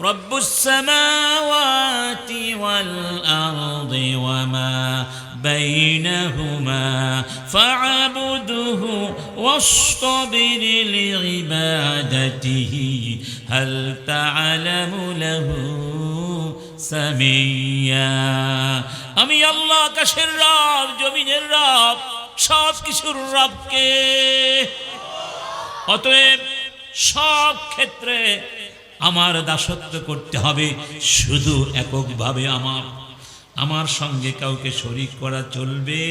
رب السماوات والأرض وما بينهما فاعبده واصطبر لعبادته هل تعلم له سميا আমি আল্লাহ আকাশের রব জমিনের রব সব কিছুর রবকে অতএব সব ক্ষেত্রে আমার দাসত্ব করতে হবে শুধু এককভাবে আমার। আমার সঙ্গে কাউকে শরিক করা চলবে।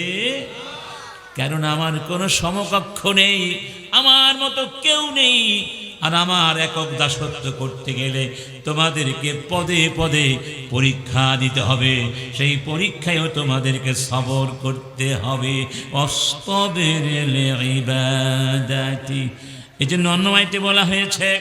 কারণ আমার কোনো সমকক্ষ নেই, আমার মতো কেউ নেই। আর আমার একক দাসত্ব করতে গেলে তোমাদেরকে পদে পদে পরীক্ষা দিতে হবে। সেই পরীক্ষায়ও তোমাদেরকে সবর করতে হবে। অস্তবের এই জন্য অন্য বলা হয়েছে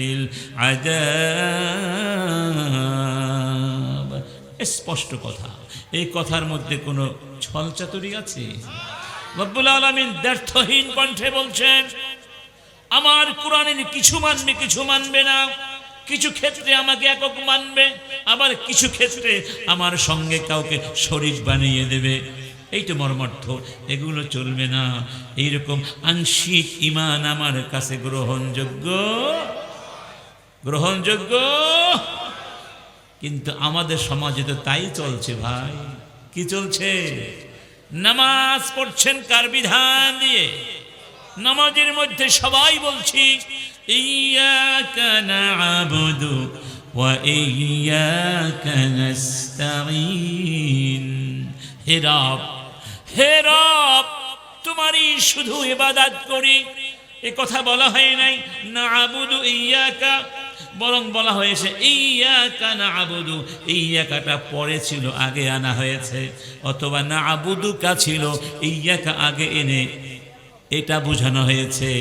العذاب স্পষ্ট কথা এই কথার মধ্যে কোনো ছলচাতুরি আছে রব্বুল আলমিন ব্যর্থহীন কণ্ঠে বলছেন আমার কোরআনের কিছু মানবে কিছু মানবে না কিছু ক্ষেত্রে আমাকে একক মানবে আবার কিছু ক্ষেত্রে আমার সঙ্গে কাউকে শরীর বানিয়ে দেবে এই তো মর্মার্থ এগুলো চলবে না এইরকম আংশিক ইমান আমার কাছে গ্রহণযোগ্য গ্রহণযোগ্য। কিন্তু আমাদের সমাজে তো তাই চলছে ভাই। কি চলছে? নামাজ পড়ছেন কার বিধান দিয়ে? নামাজের মধ্যে সবাই বলছি ইয়াকা না'বুদু ওয়া তোমারই শুধু ইবাদত করি। এ কথা বলা হয় নাই না আবুদু ইয়াকা বরং বলা হয়েছে ইয়াকা না আবুদু ইয়াকাটা পরে ছিল, আগে আনা হয়েছে। অথবা না আবুদু কা ছিল ইয়াকা আগে এনে এটা বোঝানো হয়েছে।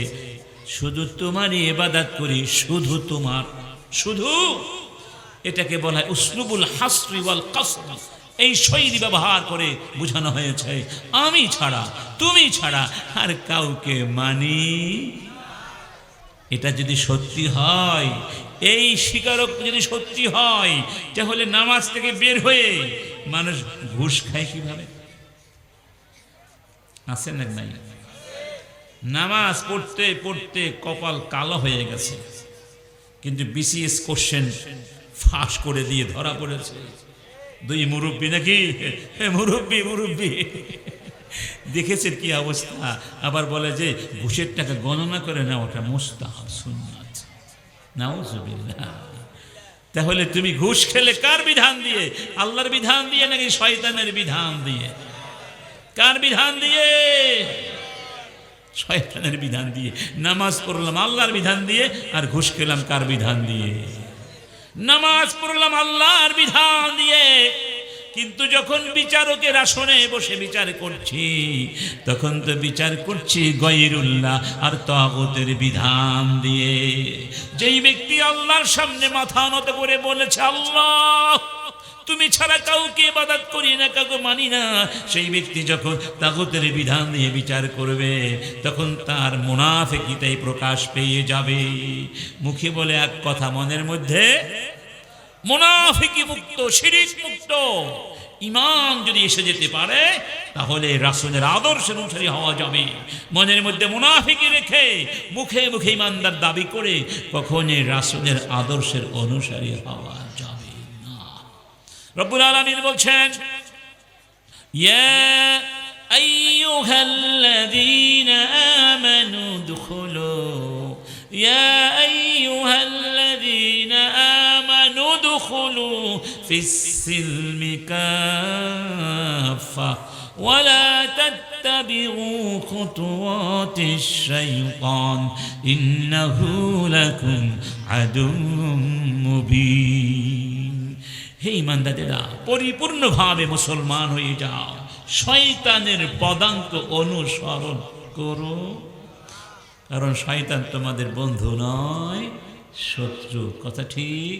শুধু তোমারই এবাদাত করি, শুধু তোমার, শুধু এটাকে বলা উসলুবুল হাসরি ওয়াল কাসর। এই শৈলী ব্যবহার করে বোঝানো হয়েছে, আমি ছাড়া, তুমি ছাড়া আর কাউকে মানি এটা যদি সত্যি হয় এই স্বীকারোক্তি যদি সত্যি হয়, তাহলে নামাজ থেকে বের হয়ে মানুষ ঘুষ খায় কীভাবে? আছেন না নাই? নামাজ পড়তে পড়তে কপাল কালো হয়ে গেছে। কিন্তু বিসিএস কোশ্চেন ফাঁস করে দিয়ে ধরা পড়েছে। দুই মুরব্বী নাকি? মুরব্বী মুরব্বী। দেখেছেন কি অবস্থা? আবার বলে যে, ঘুষের টাকা গণনা করে নেওয়াটা মোস্তাহাব সুন্নাত তাহলে তুমি ঘুষ খেলে কার বিধান দিয়ে? আল্লাহর বিধান দিয়ে নাকি শয়তানের বিধান দিয়ে? কার বিধান দিয়ে? শয়তানের বিধান দিয়ে। নামাজ পড়লাম আল্লাহর বিধান দিয়ে, আর ঘুষ খেলাম কার বিধান দিয়ে? নামাজ পড়লাম আল্লাহর বিধান দিয়ে। কিন্তু যখন বিচারকের আসনে বসে বিচার করছি, তখন তো বিচার করছি গয়রুল্লাহ আর তগতের বিধান দিয়ে। যেই ব্যক্তি আল্লাহর সামনে মাথা নত করে বলেছে, আল্লাহ, তুমি ছাড়া কাউকে বাদাত করি না, কাউকে মানি না। সেই ব্যক্তি যখন তাগতের বিধান দিয়ে বিচার করবে, তখন তার মুনাফেকিটাই প্রকাশ পেয়ে যাবে। মুখে বলে এক কথা মনের মধ্যে মোনাফিকি মুক্ত, শিরিক মুক্ত। ইমান যদি এসে যেতে পারে, তাহলে রাসুলের আদর্শ অনুসারী হওয়া যাবে। মনের মধ্যে মুনাফিকি রেখে মুখে মুখে ইমানদার দাবি করে কখনই রাসুলের আদর্শের অনুসারী হওয়া যাবে না। রব্বুল আলমিন বলছেন, ইয়া আইয়ুহাল্লাযী في السلم كافة ولا تتبعوا خطوات الشيطان إنه لكم عدو مبين হে ইমানদারেরা পরিপূর্ণভাবে মুসলমান হয়ে যাও শয়তানের পদাঙ্ক অনুসরণ করো কারণ শয়তান তোমাদের বন্ধু নয় শত্রু কথা ঠিক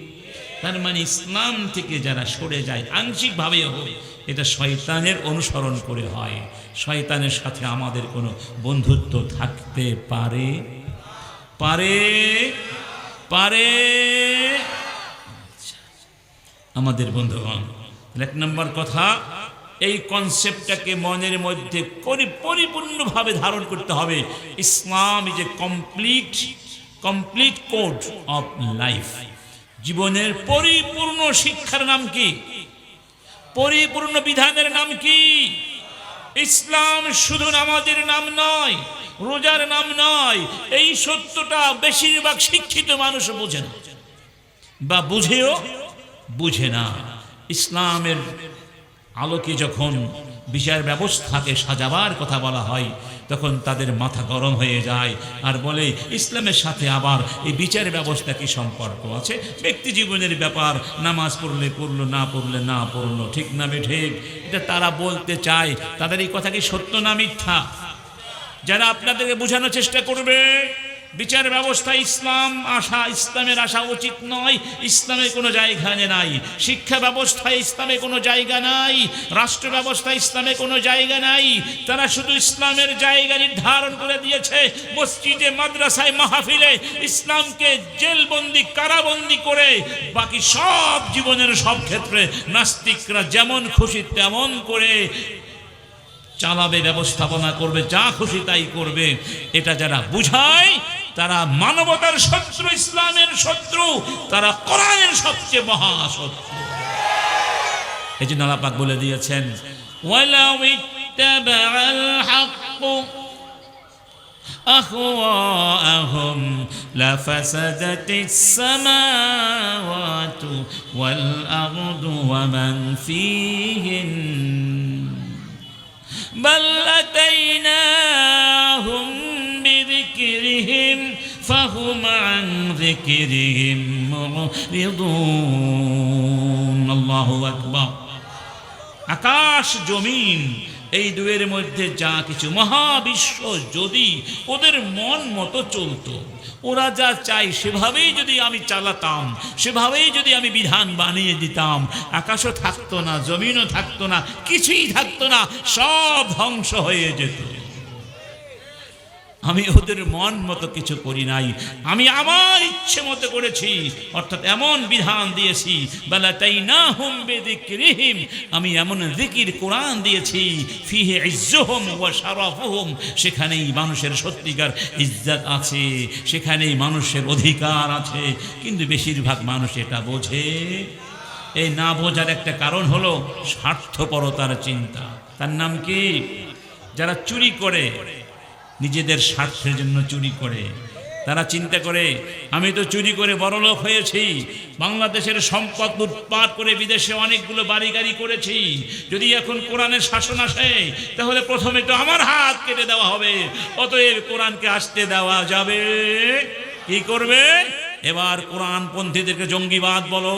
তার মানে ইসলাম থেকে যারা সরে যায় আংশিকভাবে হোক এটা শয়তানের অনুসরণ করে হয়। শয়তানের সাথে আমাদের কোনো বন্ধুত্ব থাকতে পারে? পারে? পারে? আমাদের বন্ধুগণ, এক নম্বর কথা, এই কনসেপ্টটাকে মনের মধ্যে পরি, পরিপূর্ণভাবে ধারণ করতে হবে। Islam is a complete complete code of life জীবনের পরিপূর্ণ শিক্ষার নাম কি? পরিপূর্ণ বিধানের নাম কি? ইসলাম শুধু নামাজের নাম নয়, রোজার নাম নয়, এই সত্যটা বেশিরভাগ শিক্ষিত মানুষ বোঝে না। বা বুঝেও বুঝে না। ইসলামের আলোকে যখন বিচার ব্যবস্থাকে সাজাবার কথা বলা হয়, তখন তাদের মাথা গরম হয়ে যায় আর বলে, ইসলামের সাথে আবার এই বিচার ব্যবস্থা কি সম্পর্ক আছে? ব্যক্তি জীবনের ব্যাপার, নামাজ পড়লে পড়ল, না পড়লে না পড়ল, ঠিক না ঠিক এটা তারা বলতে চায়, তাদের এই কথা কি সত্য না মিথ্যা? যারা আপনাদেরকে বোঝানোর চেষ্টা করবে বিচার ব্যবস্থা ইসলাম আসা ইসলামের আসা উচিত নয়, ইসলামের কোনো জায়গা নাই। শিক্ষা ব্যবস্থায় ইসলামে কোনো জায়গা নাই, রাষ্ট্র ব্যবস্থায় ইসলামে কোনো জায়গা নাই। তারা শুধু ইসলামের জায়গা নির্ধারণ করে দিয়েছে, মসজিদে, মাদ্রাসায়, মাহফিলে, ইসলামকে জেলবন্দি, কারাবন্দি করে বাকি সব জীবনের সব ক্ষেত্রে নাস্তিকরা যেমন খুশি তেমন করে চালাবে, ব্যবস্থাপনা করবে, যা খুশি তাই করবে। এটা যারা বুঝায় তারা মানবতার শত্রু ইসলামের শত্রু তারা কোরআনের সবচেয়ে মহা শত্রু এই জন্য আল্লাহ পাক বলে দিয়েছেন ওয়ালাউ ইত্তাবাআল হাক্কু أهواءهم لفسدت السماوات والأرض ومن فيهن بل أتيناهم بذكرهم فهم عن ذكرهم معرضون الله أكبر আকাশ জমিন এই দুয়ের মধ্যে যা কিছু মহাবিশ্ব যদি ওদের মন মতো চলতো ওরা যা চাই সেভাবেই যদি আমি চালাতাম সেভাবেই যদি আমি বিধান বানিয়ে দিতাম আকাশও থাকতো না জমিনও থাকতো না কিছুই থাকতো না সব ধ্বংস হয়ে যেত আমি ওদের মন মতো কিছু করি নাই। আমি আমার ইচ্ছে মতো করেছি, অর্থাৎ এমন বিধান দিয়েছি, বেলা তাই না হুম বেদিক্রিহিম আমি এমন জিকির কোরআন দিয়েছি, ফিহে ইজ্জুহুম ওয়া শারাফুহুম সেখানেই মানুষের সত্যিকার ইজ্জত আছে, সেখানেই মানুষের অধিকার আছে, কিন্তু বেশিরভাগ মানুষ এটা বোঝে। এই না বোঝার একটা কারণ হলো স্বার্থপরতার চিন্তা। তার নাম কি? যারা চুরি করে নিজেদের স্বার্থের জন্য চুরি করে। তারা চিন্তা করে, আমি তো চুরি করে বড়লোক হয়েছি, বাংলাদেশের সম্পদ লুটপাট করে বিদেশে অনেকগুলো বাড়ি গাড়ি করেছি। যদি এখন কোরআনের শাসন আসে, তাহলে প্রথমে তো আমার হাত কেটে দেওয়া হবে, অতএব কোরআনকে আসতে দেওয়া যাবে। কি করবে? এবার কোরআনপন্থীদেরকে জঙ্গিবাদ বলো।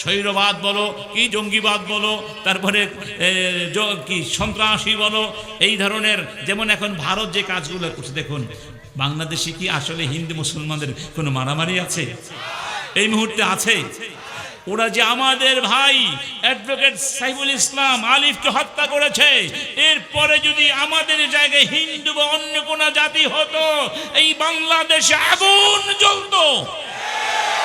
স্বৈরবাদ বলো, কি জঙ্গিবাদ বলো, তারপরে কি সন্ত্রাসী বলো, এই ধরনের যেমন এখন ভারত যে কাজগুলো করছে, দেখুন, বাংলাদেশে কি আসলে হিন্দু মুসলমানদের কোনো মারামারি আছে? এই মুহূর্তে আছে। ওরা যে আমাদের ভাই অ্যাডভোকেট সাইফুল ইসলাম আলিফকে হত্যা করেছে, এরপরে যদি আমাদের জায়গায় হিন্দু বা অন্য কোনো জাতি হতো, এই বাংলাদেশে আগুন জ্বলতো।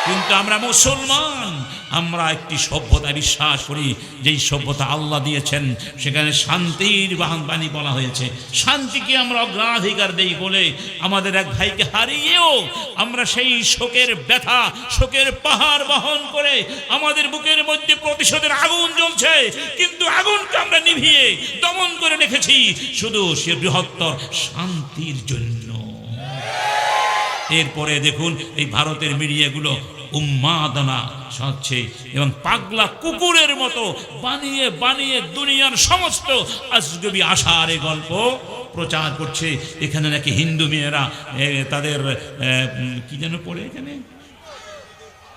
কিন্তু আমরা মুসলমান। আমরা একটি সভ্যতা বিশ্বাস করি, যেই সভ্যতা আল্লাহ দিয়েছেন, সেখানে শান্তির বাহন বাণী বলা হয়েছে। শান্তিকে আমরা অগ্রাধিকার দেই বলে আমাদের এক ভাইকে হারিয়েও আমরা সেই শোকের ব্যথা, শোকের পাহাড় বহন করে আমাদের বুকের মধ্যে প্রতিশোধের আগুন জ্বলছে। কিন্তু আগুনকে আমরা নিভিয়ে দমন করে রেখেছি, শুধু সে বৃহত্তর শান্তির জন্য। এরপরে দেখুন, এই ভারতের মিডিয়াগুলো উন্মাদনা সাচ্ছে এবং পাগলা কুকুরের মতো বানিয়ে বানিয়ে দুনিয়ার সমস্ত আজগবি আশার এ গল্প প্রচার করছে। এখানে নাকি হিন্দু মেয়েরা তাদের কি যেন পড়ে এখানে?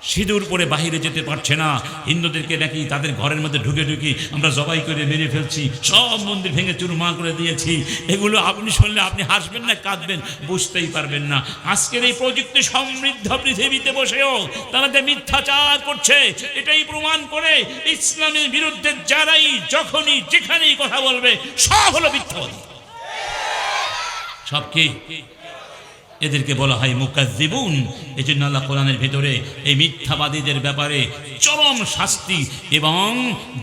সিঁদুর পরে বাহিরে যেতে পারছে না। হিন্দুদেরকে নাকি তাদের ঘরের মধ্যে ঢুকে ঢুকি আমরা জবাই করে মেরে ফেলছি। সব মন্দির ভেঙে চুরমা করে দিয়েছি। এগুলো আপনি শুনলে আপনি হাসবেন না, কাঁদবেন, বুঝতেই পারবেন না। আজকের এই প্রযুক্তি সমৃদ্ধ পৃথিবীতে বসেও তারা যে মিথ্যাচার করছে, এটাই প্রমাণ করে ইসলামের বিরুদ্ধে যারাই, যখনই, যেখানেই কথা বলবে, সব হলো মিথ্যাবাদী। সব কি? এদেরকে বলা হয় মুকাজিবুন এই জন্য আল্লাহ কোরআনের ভেতরে এই মিথ্যাবাদীদের ব্যাপারে চরম শাস্তি এবং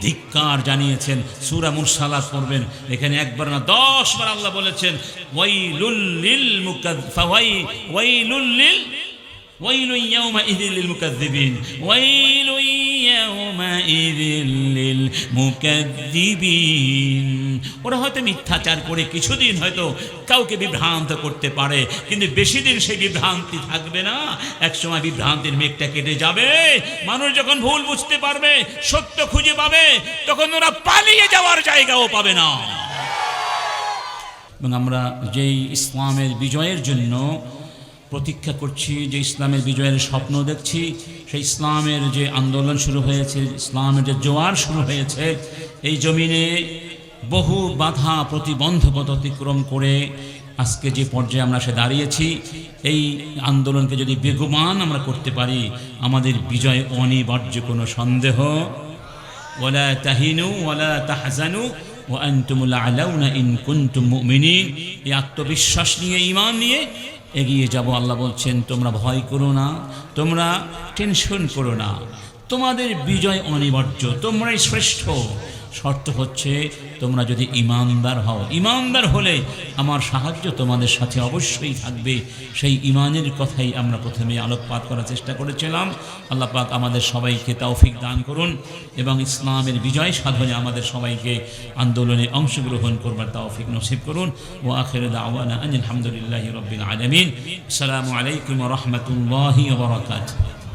ধিক্কার জানিয়েছেন। সুরা মুরসালাত পড়বেন। এখানে একবার না দশবার আল্লাহ বলেছেন ওয়াইলুল্লিল মুকাজ ওয়াইলুল্লিল ويل يومئذ للمكذبين ويل يومئذ للمكذبين ওরা হয়তো মিথ্যাচার করে কিছুদিন হয়তো কাউকে বিভ্রান্ত করতে পারে কিন্তু বেশি দিন সেই বিভ্রান্তি থাকবে না একসময় বিভ্রান্তির মেঘটা কেটে যাবে মানুষ যখন ভুল বুঝতে পারবে সত্য খুঁজে পাবে তখন ওরা পালিয়ে যাওয়ার জায়গাও পাবে না এবং আমরা যেই ইসলামের বিজয়ের জন্য প্রতীক্ষা করছি যে ইসলামের বিজয়ের স্বপ্ন দেখছি। সেই ইসলামের যে আন্দোলন শুরু হয়েছে, ইসলামের যে জোয়ার শুরু হয়েছে, এই জমিনে বহু বাধা প্রতিবন্ধকতা অতিক্রম করে আজকে যে পর্যায়ে আমরা সে দাঁড়িয়েছি, এই আন্দোলনকে যদি বেগমান আমরা করতে পারি, আমাদের বিজয় অনিবার্য, কোনো সন্দেহ। ওয়ালা তাহিনু ওয়ালা তাহজানু ওয়ান্তুমুল আলাউনা ইন কুনতুম এই আত্মবিশ্বাস নিয়ে, ঈমান নিয়ে এগিয়ে যাব। আল্লাহ বলছেন, তোমরা ভয় করো না, তোমরা টেনশন করো না। তোমাদের বিজয় অনিবার্য, তোমরাই শ্রেষ্ঠ। শর্ত হচ্ছে তোমরা যদি ইমানদার হও। ইমানদার হলে আমার সাহায্য তোমাদের সাথে অবশ্যই থাকবে। সেই ইমানের কথাই আমরা প্রথমে আলোকপাত করার চেষ্টা করেছিলাম। আল্লাহ পাক আমাদের সবাইকে তৌফিক দান করুন এবং ইসলামের বিজয় সাধনে আমাদের সবাইকে আন্দোলনে অংশগ্রহণ করবার তৌফিক নসিব করুন। ও আখের দাওয়ানা আলহামদুলিল্লাহ রবিল আলমিন। আসসালামু আলাইকুম রহমতুল্লাহি ওবরাকাতুহ